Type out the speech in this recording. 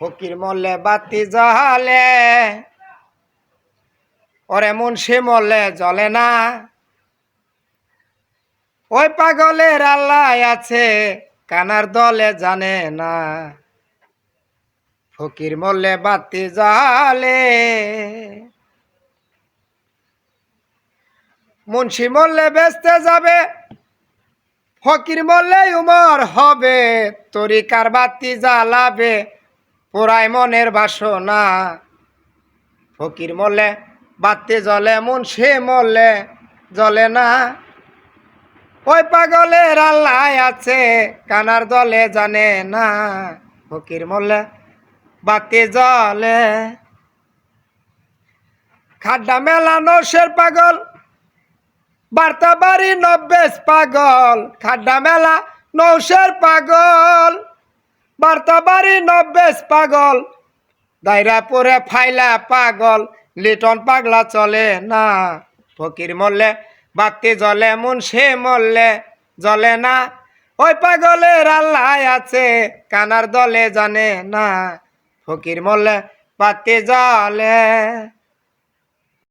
ফকির মল্লে বাতি জ্বলে। ওরে মুন্সি মল্লে জ্বলে না। ওই পাগলের আল্লাহ আছে, কানার দলে জানে না। ফকির মল্লে বাতি জ্বলে। মুন্সি মল্লে বেচতে যাবে, ফকির মল্লে উমর হবে, তরিকার বাতি জ্বালাবে। পোড়াই মনের বাসনা। ফকির মল্লে বাতি জ্বলে সে মল্লে জ্বলে না। ওই পাগলের আল্লাহ আছে, কানার দলে জানে না। ফকির মল্লে বাতি জ্বলে। খাড্ডা মেলা নৌসের পাগল, বার্তা বাড়ি নব্বেশ পাগল, খাড্ডা মেলা নৌসের পাগল। বার্তা বাড়ি নব্বেশ পাগল। দায়রা পরে ফাইলা পাগল, লিটন পাগলা চলে না। ফকির মরলে, বাতি জ্বলে সে মরলে জ্বলে না। ওই পাগলের আল্লাহ আছে, কানার দলে জানে না। ফকির মরলে, বাতি জ্বলে